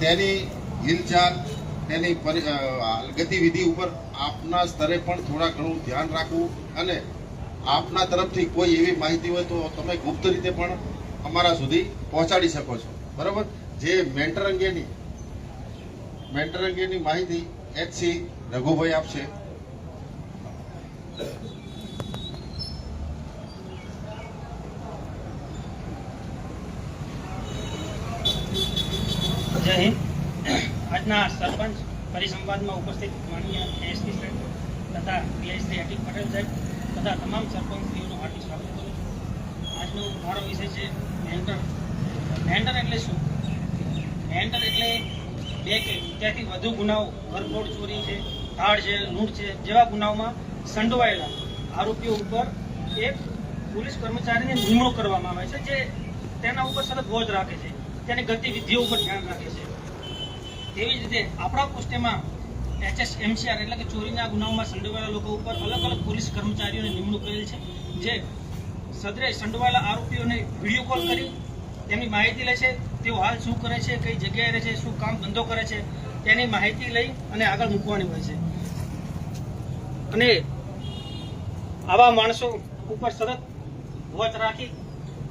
તેની હિલચાલ, તેની ગતિવિધિ ઉપર આપના સ્તરે પણ થોડા ઘણું ધ્યાન રાખવું અને આપના તરફથી કોઈ એવી માહિતી હોય તો તમે ગુપ્ત રીતે પણ અમારા સુધી પહોંચાડી શકો છો. બરાબર? જે મેન્ટર અંગેની મેન્ટર અંગેની માહિતી એચસી રઘુભાઈ આપશે. જય આજના સરપંચ પરિસંવાદમાં ઉપસ્થિત માનનીય એસપી સાહેબ તથા પીઆઈ શ્રી અટિક પટેલ સાહેબ તથા તમામ સરપંચશ્રીઓનું હાર્દિક સ્વાગત કરું છું. આજનો મારો વિષય છે મેન્ટર મેન્ટર એટલે શું? મેન્ટર એટલે બે કે ત્યાંથી વધુ ગુનાઓ, ઘરફોડ ચોરી છે, ધાડ છે, લૂંટ છે જેવા ગુનાઓમાં સંડોવાયેલા આરોપીઓ ઉપર એક પોલીસ કર્મચારીની નિમણૂક કરવામાં આવે છે જે તેના ઉપર સતત વોચ રાખે છે. તેની ગતિવિધિઓ ઉપર ધ્યાન રાખે છે. તેવી જ રીતે આપણા પોસ્ટેમાં એચએસએમસીઆર એટલે કે ચોરીના ગુનાઓમાં સંડોવાયેલા લોકો ઉપર અલગ અલગ પોલીસ કર્મચારીઓની નિમણૂક કરેલ છે. જે સદરે સંડોવાયેલા આરોપીઓને વીડિયો કોલ કરી તેમની માહિતી લે છે, તેઓ હાલ શું કરે છે, કઈ જગ્યાએ રહે છે, શું કામ ધંધો કરે છે, તેની માહિતી લઈ અને આગળ મૂકવાની હોય છે. અને આવા માણસો ઉપર સતત વોચ રાખી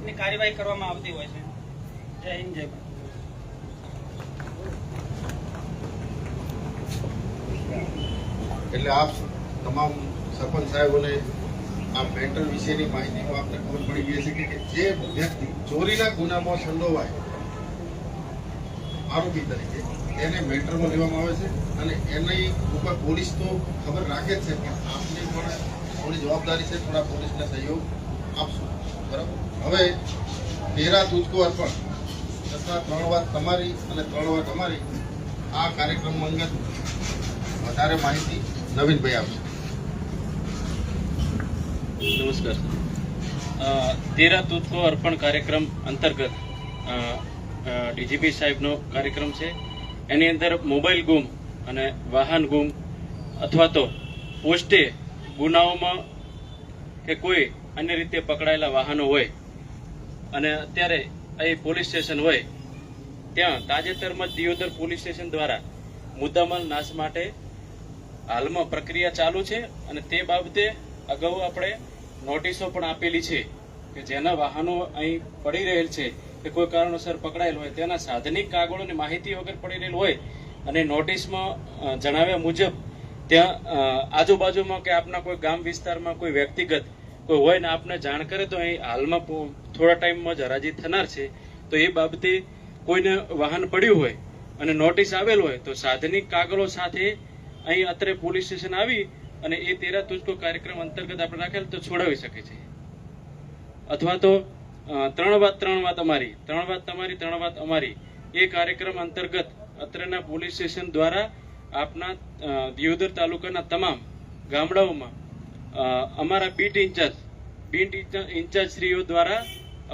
અને કાર્યવાહી કરવામાં આવતી હોય છે. જય હિન્દ, જય ભારત. એટલે આપ તમામ સરપંચ સાહેબોને આ મેટર વિશેની માહિતીમાં આપને ખબર પડી ગઈ છે કે જે વ્યક્તિ ચોરીના ગુનામાં સંડોવાય, આરોપી તરીકે, એને મેન્ટરમાં લેવામાં આવે છે અને એની ઉપર પોલીસ તો ખબર રાખે જ છે પણ આપની પણ થોડી જવાબદારી છે, થોડા પોલીસને સહયોગ આપશો. બરાબર? હવે તેરા તુજકો અર્પણ તથા ત્રણ વાત તમારી અને ત્રણ વાત અમારી. આ કાર્યક્રમ અંગત વધારે માહિતી નવીનભાઈ આપશે નમસ્કાર. તેરા તુજકો અર્પણ કાર્યક્રમ અંતર્ગત ડીજીપી સાહેબનો કાર્યક્રમ છે. એની અંદર મોબાઈલ ગુમ અને વાહન ગુમ અથવા તો પોસ્ટે ગુનાઓમાં કે કોઈ અન્ય રીતે પકડાયેલા વાહનો હોય અને અત્યારે અહીં પોલીસ સ્ટેશન હોય, ત્યાં તાજેતરમાં જ દિયોદર પોલીસ સ્ટેશન દ્વારા મુદ્દામાલ નાશ માટે હાલમાં પ્રક્રિયા ચાલુ છે અને તે બાબતે અગાઉ આપણે નોટિસો પણ આપેલી છે કે જેના વાહનો અહીં પડી રહેલ છે, કે કોઈ કારણોસર પકડાયેલ હોય, તેના સાધનિક કાગળોની માહિતી વગર પડી રહેલ હોય અને નોટિસમાં જણાવ્યા મુજબ ત્યાં આજુબાજુમાં કે આપના કોઈ ગામ વિસ્તારમાં કોઈ વ્યક્તિગત કોઈ હોય ને આપને જાણ કરે તો અહીં હાલમાં થોડા ટાઈમમાં જ હરાજી થનાર છે. તો એ બાબતે કોઈને વાહન પડ્યું હોય અને નોટિસ આવેલ હોય તો સાધનિક કાગળો સાથે અહીં અત્રે પોલીસ સ્ટેશન આવી અને એ તેરા તુજકો કાર્યક્રમ અંતર્ગત આપણે રાખેલ તો છોડાવી શકે છે. અથવા તો ત્રણ વાત ત્રણ વાત અમારી, ત્રણ વાત તમારી, ત્રણ વાત અમારી. એ કાર્યક્રમ અંતર્ગત અત્રેના પોલીસ સ્ટેશન દ્વારા આપના દિયોદર તાલુકાના તમામ ગામડાઓમાં અમારા બીટ ઇન્ચાર્જ બીટ ઇન્ચાર્જ ઇન્ચાર્જશ્રીઓ દ્વારા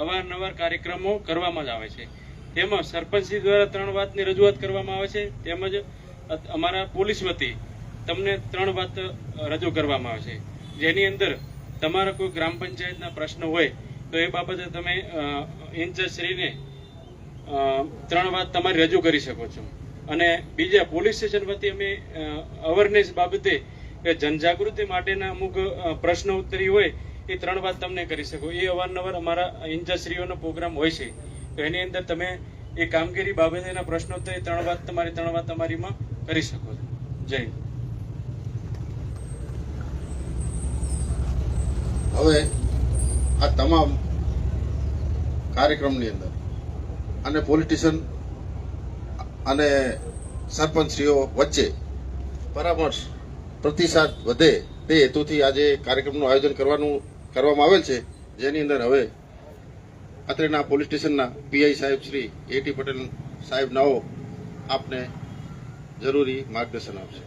અવારનવાર કાર્યક્રમો કરવામાં જ આવે છે. તેમાં સરપંચશ્રી દ્વારા ત્રણ વાતની રજૂઆત કરવામાં આવે છે. તેમજ અમારા પોલીસ વતી તમને ત્રણ વાત રજૂ કરવામાં આવશે. જેની અંદર તમારા કોઈ ગ્રામ પંચાયતના પ્રશ્ન હોય, તો એ બાબતે તમે ઇન્ચાર્જશ્રીને ત્રણ વાત તમારી રજૂ કરી શકો છો. અને બીજા પોલીસ સ્ટેશન વતી અમે અવેરનેસ બાબતે કે જનજાગૃતિ માટેના અમુક પ્રશ્નો ઉત્તરી હોય, એ ત્રણ વાત તમને કરી શકો. એ અવારનવાર અમારા ઇન્ચાર્જશ્રીઓનો પ્રોગ્રામ હોય છે. તો એની અંદર તમે એ કામગીરી બાબતેના પ્રશ્નો એ ત્રણ વાત તમારી, ત્રણ વાત તમારીમાં કરી શકો છો. જય હવે આ તમામ કાર્યક્રમની અંદર અને પોલિટિશિયન અને સરપંચશ્રીઓ વચ્ચે પરામર્શ, પ્રતિસાદ વધે તે હેતુથી આજે કાર્યક્રમનું આયોજન કરવાનું, કરવામાં આવેલ છે. જેની અંદર હવે અત્રેના પોલીસ સ્ટેશનના પીઆઈ સાહેબ શ્રી એટી પટેલ સાહેબ નાઓ આપને જરૂરી માર્ગદર્શન આપશે.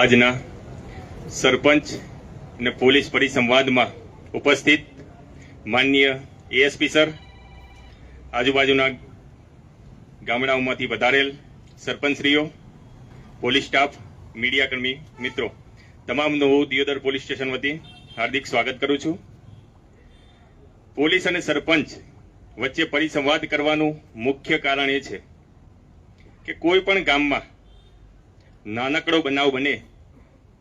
આજના સરપંચ અને પોલીસ પરિસંવાદમાં ઉપસ્થિત માનનીય એએસપી સર, આજુબાજુના ગામડાઓમાંથી વધારેલ સરપંચશ્રીઓ, પોલીસ સ્ટાફ મીડિયાકર્મી મિત્રો, તમામનું હું દિયોદર પોલીસ સ્ટેશન વતી હાર્દિક સ્વાગત કરું છું. પોલીસ અને સરપંચ વચ્ચે પરિસંવાદ કરવાનું મુખ્ય કારણ એ છે કે કોઈ પણ ગામમાં નાનકડો બનાવ બને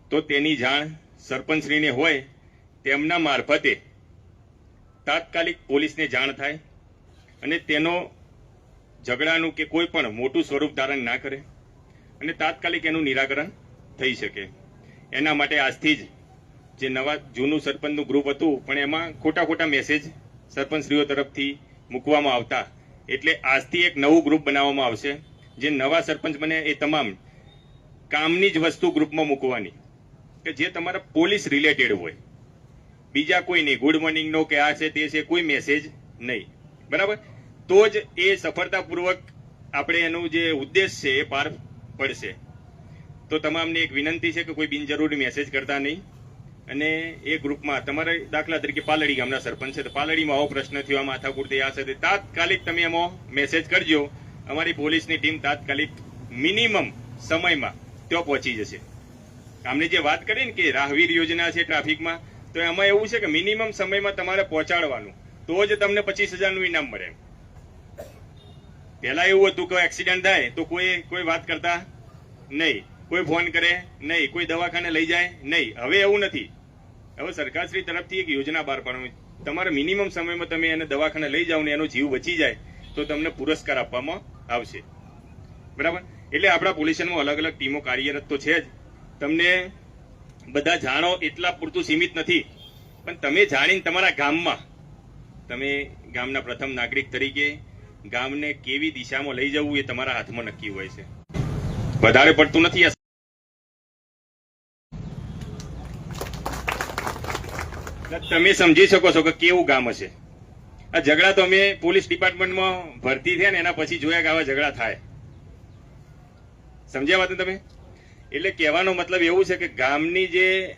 તો તેની જાણ સરપંચશ્રીને હોય તેમના મારફતે તાત્કાલિક પોલીસને જાણ થાય અને તેનો ઝઘડાનું કે કોઈ પણ મોટું સ્વરૂપ ધારણ ના કરે અને તાત્કાલિક એનું નિરાકરણ થઈ શકે. એના માટે આજથી જ જે નવા જૂનું સરપંચનું ગ્રુપ હતું પણ એમાં ખોટા ખોટા મેસેજ સરપંચશ્રીઓ તરફથી મૂકવામાં આવતા. એટલે આજથી એક નવું ગ્રુપ બનાવવામાં આવશે. જે નવા સરપંચ બને એ તમામ કામની જ વસ્તુ ગ્રુપમાં મૂકવાની. કે જે તમારા પોલીસ રિલેટેડ હોય. બીજા કોઈ નહીં. ગુડ મોર્નિંગનો કે આ છે તે છે, કોઈ મેસેજ નહીં. બરાબર? તો જ એ સફળતાપૂર્વક આપણે એનું જે ઉદ્દેશ છે એ પાર પડશે. તો તમામને એક વિનંતી છે કે કોઈ બિનજરૂરી મેસેજ કરતા નહીં. અને એ ગ્રુપમાં તમારે દાખલા તરીકે પાલડી ગામના સરપંચ છે, તો પાલડીમાં આવો પ્રશ્ન થયો આ માથાકૂટથી આ સાથે તાત્કાલિક તમે એમાં મેસેજ કરજો. અમારી પોલીસની ટીમ તાત્કાલિક મિનિમમ સમયમાં ત્યાં પહોંચી જશે. આમને જે વાત કરી ને કે રાહવીર યોજના છે ટ્રાફિકમાં, તો એમાં એવું છે કે મિનિમમ સમયમાં તમારે પહોંચાડવાનું. તો જ તમને પચીસ હજારનું ઇનામ મળે પહેલા એવું હતું કે એક્સિડન્ટ થાય, તો કોઈ કોઈ વાત કરતા નહીં. કોઈ ફોન કરે, નહીં. કોઈ દવાખાને લઈ જાય, નહીં. હવે એવું નથી. હવે સરકારશ્રી તરફથી એક યોજના બહાર પાડવાની. તમારે મિનિમમ સમયમાં તમે એને દવાખાને લઈ જાઓ ને એનો જીવ બચી જાય, તો તમને પુરસ્કાર આપવામાં આવશે. બરાબર? એટલે આપણા પોલ્યુશનમાં અલગ અલગ ટીમો કાર્યરત તો છે જ. તમને બધા જાણો એટલા પૂરતું સીમિત નથી. પણ તમે જાણીને તમારા ગામમાં, તમે ગામના પ્રથમ નાગરિક તરીકે ગામને કેવી દિશામાં લઈ જવું એ તમારા હાથમાં નક્કી હોય છે. વધારે પડતું નથી તમે સમજી શકો છો કે કેવું ગામ હશે. આ ઝઘડા તો અમે પોલીસ ડિપાર્ટમેન્ટમાં ભરતી થયા ને એના પછી જોયા કે આવા ઝઘડા થાય. સમજ્યા વાત તમે? એટલે કહેવાનો મતલબ એવું છે કે ગામની જે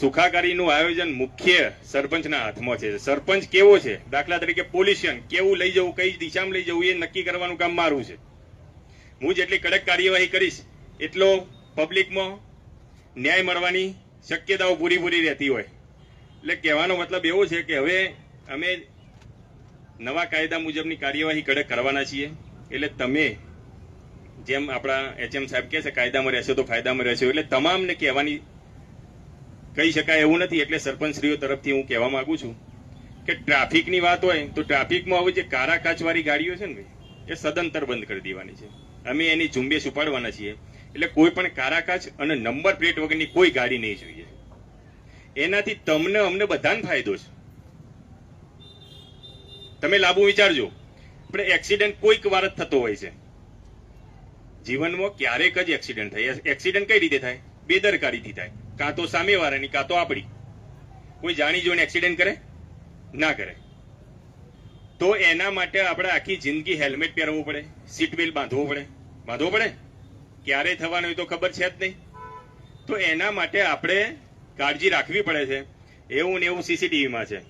સુખાકારીનું આયોજન મુખ્ય સરપંચના હાથમાં છે. સરપંચ કેવો છે? દાખલા તરીકે પોલ્યુશન કેવું લઈ જવું, કઈ દિશામાં લઈ જવું એ નક્કી કરવાનું કામ મારું છે. હું જેટલી કડક કાર્યવાહી કરીશ, એટલો પબ્લિકમાં ન્યાય મળવાની શક્યતાઓ પૂરી પૂરી રહેતી હોય. એટલે કહેવાનો મતલબ એવો છે કે હવે અમે નવા કાયદા મુજબની કાર્યવાહી કડક કરવાના છીએ. એટલે તમે જેમ આપણા એચએમ સાહેબ કહે છે, કાયદામાં રહેશો તો ફાયદામાં રહેશો. એટલે તમામને કહેવાની કહી શકાય એવું નથી. એટલે સરપંચશ્રીઓ તરફથી હું કહેવા માંગુ છું કે ટ્રાફિકની વાત હોય, તો ટ્રાફિકમાં હવે જે કારા કાચવાળી ગાડીઓ છે ને એ સદંતર બંધ કરી દેવાની છે. અમે એની ઝુંબેશ ઉપાડવાના છીએ. એટલે કોઈ પણ કારાકાચ અને નંબર પ્લેટ વગરની કોઈ ગાડી નહીં જોઈએ. એનાથી તમને અમને બધાને ફાયદો છે. તમે લાંબુ વિચારજો. આપણે એક્સિડન્ટ કોઈક વાર જ થતો હોય છે. જીવનમાં ક્યારેક જ એક્સિડન્ટ થાય. એક્સિડન્ટ કઈ રીતે થાય? બેદરકારીથી થાય. કાં તો સામેવાળાની, કાં તો આપણી. કોઈ જાણી જોઈને એક્સિડન્ટ કરે? ના કરે. તો એના માટે આપણે આખી જિંદગી હેલ્મેટ પહેરવું પડે સીટ બેલ્ટ બાંધવું પડે. બાંધવું પડે? ક્યારે થવાનું હોય તો ખબર છે જ નહીં. તો એના માટે આપણે કાળજી રાખવી પડે છે. એવું ને એવું સીસીટીવીમાં છે.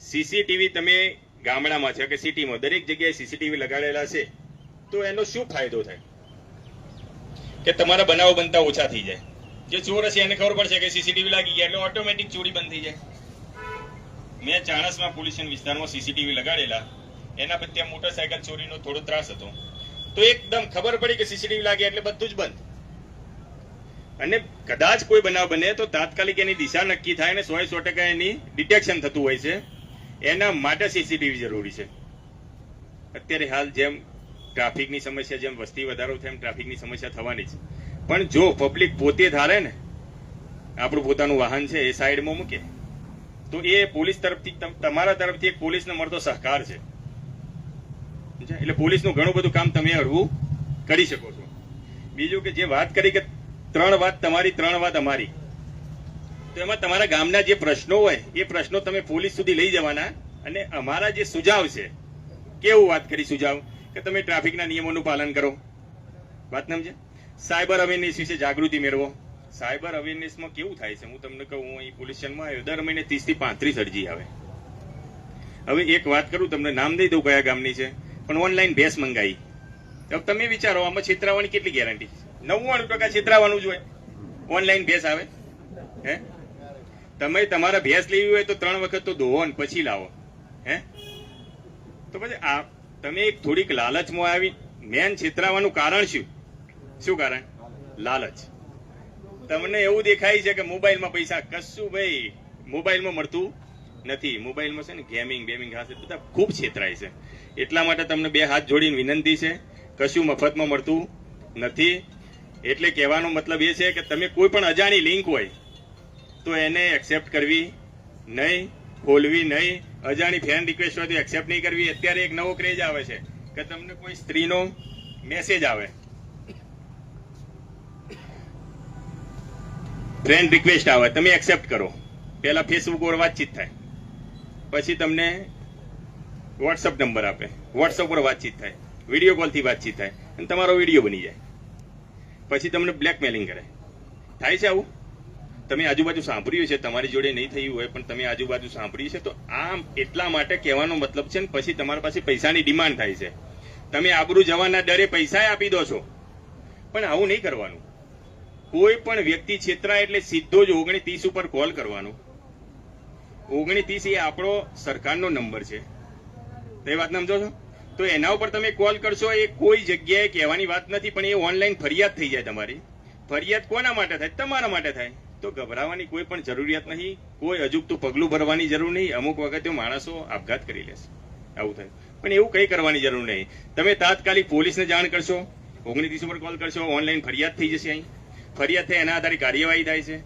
સીસીટીવી તમે ગામડામાં છે કે સિટીમાં, દરેક જગ્યાએ સીસીટીવી લગાડેલા છે. તો એનો શું ફાયદો થાય? કે તમારા બનાવો બનતા ઓછા થઈ જાય. જે ચોર હશે એને ખબર પડશે કે સીસીટીવી લાગી ગયા એટલે ઓટોમેટિક ચોરી બંધ થઈ જાય. મેં ચાણસમાં પોલ્યુશન વિસ્તારમાં સીસીટીવી લગાડેલા. એના પછી ત્યાં મોટરસાયકલ ચોરીનો થોડો ત્રાસ હતો. તો એકદમ ખબર પડી કે સીસીટીવી લાગે એટલે બધું જ બંધ. અને કદાચ કોઈ બનાવ બને તો તાત્કાલિક એની દિશા નક્કી થાય અને સો સો ટકા એની ડિટેક્શન થતું હોય છે. એના માટે સીસીટીવી જરૂરી છે. અત્યારે હાલ જેમ ટ્રાફિકની સમસ્યા, જેમ વસ્તી વધારો થાય એમ ટ્રાફિકની સમસ્યા થવાની છે પણ જો પબ્લિક પોતે ધારે ને, આપણું પોતાનું વાહન છે એ સાઈડમાં મૂકે. તો એ પોલીસ તરફથી તમ- તમારા તરફથી એક પોલીસને મળતો સહકાર છે. એટલે પોલીસનું ઘણું બધું કામ તમે હળવું કરી શકો છો. બીજું કે જે વાત કરી કે ત્રણ વાત તમારી, ત્રણ વાત અમારી. તો એમાં તમારા ગામના જે પ્રશ્નો હોય, એ પ્રશ્નો તમે પોલીસ સુધી લઈ જવાના અને અમારા જે સુઝાવ છે, કેવું વાત કરી સુઝાવ? કે તમે ટ્રાફિકના નિયમોનું પાલન કરો. વાત સમજે સાયબર અવેરનેસ વિશે જાગૃતિ મેળવો. સાયબર અવેરનેસમાં કેવું થાય છે? હું તમને કહું, હું અહીં પોલીસ સ્ટેશનમાં આવ્યો, દર મહિને ત્રીસથી પાંત્રીસ અરજી આવે. હવે એક વાત કરું, તમને નામ દઈ દઉં કયા ગામની છે, પણ ઓનલાઈન ભેંસ મંગાવી હવે તમે વિચારો, આમાં છેતરાવાની કેટલી ગેરંટી નવ્વાણું ટકા છેતરાવાનું જ હોય. ઓનલાઈન ભેંસ આવે. હે? તમે તમારા ભેંસ લેવી હોય તો ત્રણ વખત તો ધોવો ને પછી લાવો. હે? તો પછી આ, તમે એક થોડીક લાલચમાં આવી, મેન છેતરાવાનું કારણ શું? શું કારણ? લાલચ. તમને એવું દેખાય છે કે મોબાઈલમાં પૈસા કશું ભાઈ મોબાઈલમાં મળતું નથી. મોબાઈલમાં છે ને ગેમિંગ બેમિંગ હાથ બધા ખૂબ છેતરાય છે. એટલા માટે તમને બે હાથ જોડીને વિનંતી છે, કશું મફતમાં મળતું નથી. એટલે કહેવાનો મતલબ એ છે કે તમે કોઈ પણ અજાણી લિંક હોય, તો એને એક્સેપ્ટ કરવી નહીં, ખોલવી નહીં. અજાણી ફેન રિક્વેસ્ટ હોય એક્સેપ્ટ નહીં કરવી. અત્યારે એક નવો ક્રેઝ આવે છે કે તમને કોઈ સ્ત્રીનો મેસેજ આવે. ફ્રેન્ડ રિક્વેસ્ટ આવે, તમે એક્સેપ્ટ કરો. પહેલાં ફેસબુક પર વાતચીત થાય. પછી તમને વોટ્સઅપ નંબર આપે. વોટ્સઅપ પર વાતચીત થાય. વીડિયો કોલથી વાતચીત થાય. અને તમારો વીડિયો બની જાય. પછી તમને બ્લેકમેલિંગ કરે. થાય છે આવું? તમે આજુબાજુ સાંભળ્યું છે તમારી જોડે નહીં થયું હોય, પણ તમે આજુબાજુ સાંભળ્યું છે તો આમ એટલા માટે કહેવાનો મતલબ છે ને, પછી તમારા પાસે પૈસાની ડિમાન્ડ થાય છે. તમે આબરૂ જવાના ડરે પૈસા આપી દો છો. પણ આવું નહીં કરવાનું. કોઈ પણ વ્યક્તિ છેતરાય એટલે સીધો જ ઓગણીસ ઉપર કોલ કરવાનો. ઓગણીસ એ આપણો સરકારનો નંબર છે. તો એ વાત સમજો છો? તો એના ઉપર તમે કોલ કરશો, એ કોઈ જગ્યાએ કહેવાની વાત નથી, પણ એ ઓનલાઈન ફરિયાદ થઈ જાય તમારી. ફરિયાદ કોના માટે થાય? તમારા માટે થાય. તો ગભરાવાની કોઈ પણ જરૂરિયાત નહીં. કોઈ અજુગતું પગલું ભરવાની જરૂર નહીં. અમુક વખતે માણસો આપઘાત કરી લેશે આવું થાય. પણ એવું કંઈ કરવાની જરૂર નહીં. તમે તાત્કાલિક પોલીસને જાણ કરશો. ઓગણીસ ઉપર કોલ કરશો. ઓનલાઈન ફરિયાદ થઈ જશે અહીં. ફરિયાદ થાય એના આધારે કાર્યવાહી થાય છે.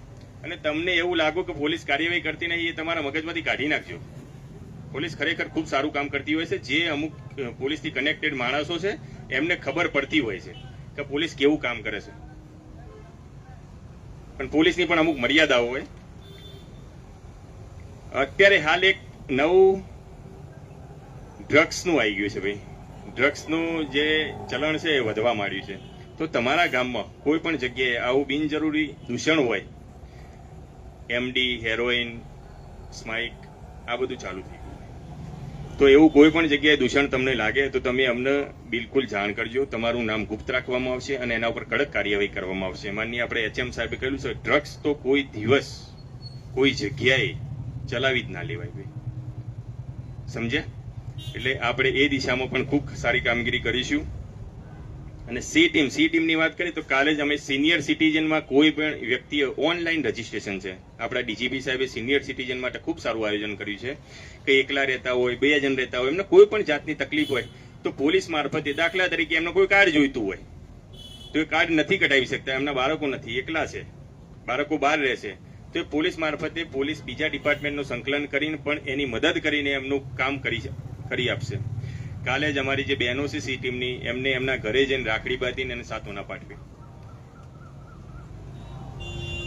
અને તમને એવું લાગુ કે પોલીસ કાર્યવાહી કરતી નહીં, એ તમારા મગજમાંથી કાઢી નાખજો. પોલીસ ખરેખર ખૂબ સારું કામ કરતી હોય છે. જે અમુક પોલીસથી કનેક્ટેડ માણસો છે, એમને ખબર પડતી હોય છે કે પોલીસ કેવું કામ કરે છે. પણ પોલીસની પણ અમુક મર્યાદાઓ હોય. અત્યારે હાલ એક નવું ડ્રગ્સનું આવી ગયું છે ભાઈ. ડ્રગ્સનું જે ચલણ છે એ વધવા માંડ્યું છે. તો તમારા ગામમાં કોઈ પણ જગ્યાએ આવું બિનજરૂરી દૂષણ હોય એમડી હેરોઇન સ્માઇક, આ બધું ચાલુ થઈ ગયું. તો એવું કોઈ પણ જગ્યાએ દૂષણ તમને લાગે તો તમે અમને બિલકુલ જાણ કરજો. તમારું નામ ગુપ્ત રાખવામાં આવશે અને એના ઉપર કડક કાર્યવાહી કરવામાં આવશે. માનનીય આપણે એચએમ સાહેબે કહ્યું છે ડ્રગ્સ તો કોઈ દિવસ, કોઈ જગ્યાએ ચલાવી જ ના લેવાય ભાઈ. સમજ્યા? એટલે આપણે એ દિશામાં પણ ખૂબ સારી કામગીરી કરીશું. અને સી ટીમ, સી ટીમની વાત કરીએ તો કાલે જ અમે સિનિયર સિટીઝનમાં કોઈ પણ વ્યક્તિએ ઓનલાઈન રજીસ્ટ્રેશન છે. આપણા ડીજીપી સાહેબે સિનિયર સિટીઝન માટે ખૂબ સારું આયોજન કર્યું છે કે એકલા રહેતા હોય, બે જણ રહેતા હોય, એમને કોઈ પણ જાતની તકલીફ હોય તો પોલીસ મારફતે દાખલા તરીકે એમને કોઈ કાર્ડ જોઈતું હોય તો એ કાર્ડ નથી કઢાવી શકતા, એમના બાળકો નથી, એકલા છે, બાળકો બહાર રહે છે. તો એ પોલીસ મારફતે પોલીસ બીજા ડિપાર્ટમેન્ટનું સંકલન કરીને પણ એની મદદ કરીને એમનું કામ કરી કરી આપશે. કાલે જ અમારી જે બહેનો છે સી ટીમની, એમને એમના ઘરે જઈને રાખડી બાંધીને એને સાતોના પાઠવી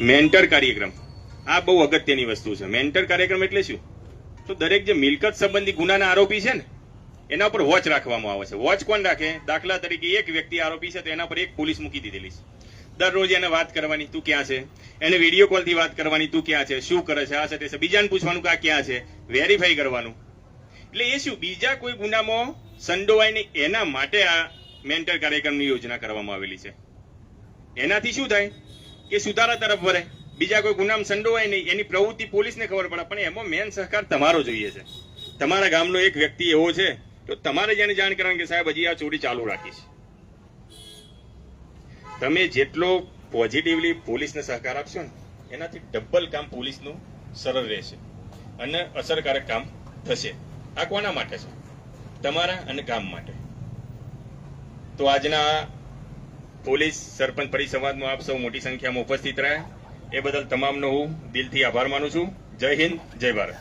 મેન્ટર કાર્યક્રમ. આ બહુ અગત્યની વસ્તુ છે. મેન્ટર કાર્યક્રમ એટલે શું? તો દરેક જે મિલકત સંબંધી ગુનાના આરોપી છે ને, એના ઉપર વોચ રાખવામાં આવે છે. વોચ કોણ રાખે? દાખલા તરીકે એક વ્યક્તિ આરોપી છે તો એના પર એક પોલીસ મૂકી દીધેલી છે. દરરોજ એને વાત કરવાની, તું ક્યાં છે? એને વીડિયો કોલથી વાત કરવાની, તું ક્યાં છે? શું કરે છે? આ છે બીજાને પૂછવાનું કે, આ ક્યાં છે? વેરીફાઈ કરવાનું. એટલે એ શું, બીજા કોઈ ગુનામાં સંડોવાય નહીં એના માટે આ મેન્ટર કાર્યક્રમની યોજના કરવામાં આવેલી છે? એનાથી શું થાય કે સુધારા તરફ વળે. બીજા કોઈ ગુનામાં સંડોવાય નહીં. એની પ્રવૃત્તિ પોલીસને ખબર પડે. પણ એમાં મેન સહકાર તમારો જોઈએ છે. તમારા ગામનો એક વ્યક્તિ એવો છે, તો તમારે જેને જાણ કરવાની કે સાહેબ, હજી આ ચોરી ચાલુ રાખીશ તમે જેટલો પોઝિટિવલી પોલીસને સહકાર આપશો ને, એનાથી ડબલ કામ પોલીસનું સરળ રહેશે. અને અસરકારક કામ થશે. આ કોના માટે છે? તમારા અને ગામ માટે. તો આજના પોલીસ સરપંચ પરિસંવાદમાં આપ સૌ મોટી સંખ્યામાં ઉપસ્થિત રહ્યા. એ બદલ તમામનો હું દિલથી આભાર માનું છું. જય હિન્દ જય ભારત.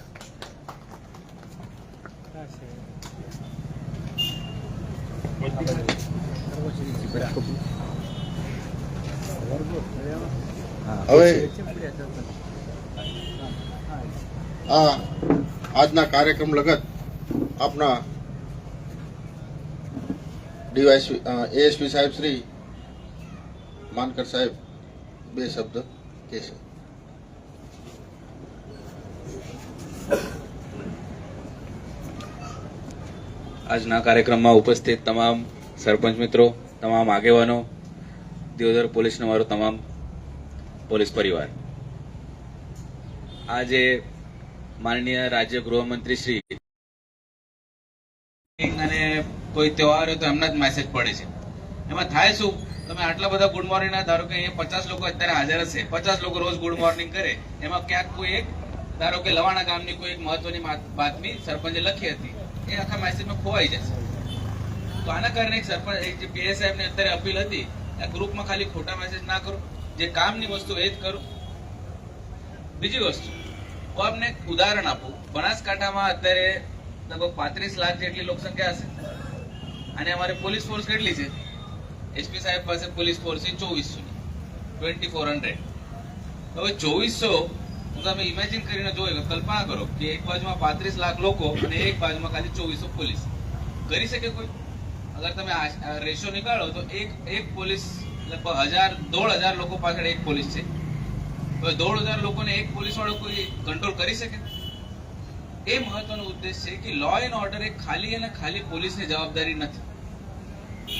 હવે આ આજના કાર્યક્રમ લગત આપના ડીવાયસી એએસપી સાહેબ શ્રી માનકર સાહેબ, બે શબ્દ કહેશે. આજના કાર્યક્રમમાં ઉપસ્થિત તમામ સરપંચ મિત્રો, તમામ આગેવાનો, દિયોદર પોલીસનો મારો તમામ પોલીસ પરિવાર. આજે માનનીય રાજ્ય ગૃહમંત્રી શ્રી કોઈ તહેવાર હોય તો એમના જ મેસેજ પડે છે. એમાં થાય શું? તમે આટલા બધા ગુડ મોર્નિંગ ના, ધારો કે અહીંયા પચાસ લોકો અત્યારે હાજર હશે, પચાસ લોકો રોજ ગુડ મોર્નિંગ કરે, એમાં ક્યાંક કોઈ એક, ધારો કે લવાણા ગામની કોઈ એક મહત્વની બાતમી સરપંચે લખી હતી, એ આખા મેસેજમાં ખોવાઈ જશે. તો આના કારણે એક સરપંચ, એક જે પીએસ સાહેબની અત્યારે અપીલ હતી, આ ગ્રુપમાં ખાલી ખોટા મેસેજ ના કરો, જે કામની વસ્તુ એ જ કરો. બીજી વસ્તુ, હું આપને ઉદાહરણ આપું. બનાસકાંઠામાં અત્યારે લગભગ પાંત્રીસ લાખ જેટલી લોકસંખ્યા હશે. અને અમારી પોલીસ ફોર્સ કેટલી છે? એસપી સાહેબ પાસે પોલીસ ફોર્સ છે ચોવીસો ટ્વેન્ટી ફોર હંડ્રેડ હવે ચોવીસો તમે ઇમેજિન કરીને જોયો કલ્પના કરો કે એક બાજુમાં પાંત્રીસ લાખ લોકો અને એક બાજુમાં ખાલી ચોવીસો પોલીસ કરી શકે કોઈ? અગર તમે રેશિયો નીકાળો તો એક એક પોલીસ લગભગ હજાર, દોઢ હજાર લોકો પાછળ એક પોલીસ છે. હવે દોઢ હજાર લોકોને એક પોલીસ વાળો કોઈ કંટ્રોલ કરી શકે? એ મહત્વનો ઉદ્દેશ છે કે લો એન્ડ ઓર્ડર એ ખાલી અને ખાલી પોલીસની જવાબદારી નથી.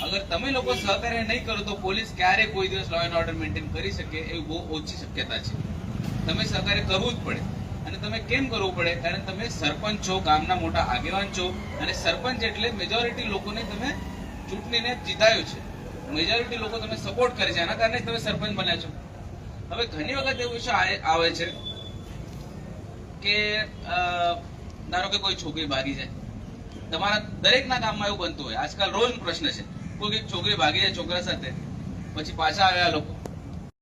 અગર તમે લોકો સહકાર્ય નહીં કરો તો પોલીસ ક્યારે કોઈ દિવસ લો એન્ડ ઓર્ડર મેન્ટેન કરી શકે એવી બહુ ઓછી શક્યતા છે. તમે સહકાર્ય કરવું જ પડે અને તમે કેમ કરવું પડે? કારણ તમે સરપંચ છો, ગામના મોટા આગેવાન છો અને સરપંચ એટલે મેજોરિટી લોકોને તમે ચૂંટણીને જીતાયો છે. મેજોરિટી લોકો તમે સપોર્ટ કરે છે. એના કારણે તમે સરપંચ બન્યા છો. હવે ઘણી વખત એવું છે આવે છે કે ધારો કે કોઈ છોકરી ભાગી જાય તમારા દરેકના ગામમાં એવું બનતું હોય. આજકાલ રોજ પ્રશ્ન છે. કોઈ છોકરી ભાગી જાય છોકરા સાથે, પછી પાછા આવ્યા લોકો.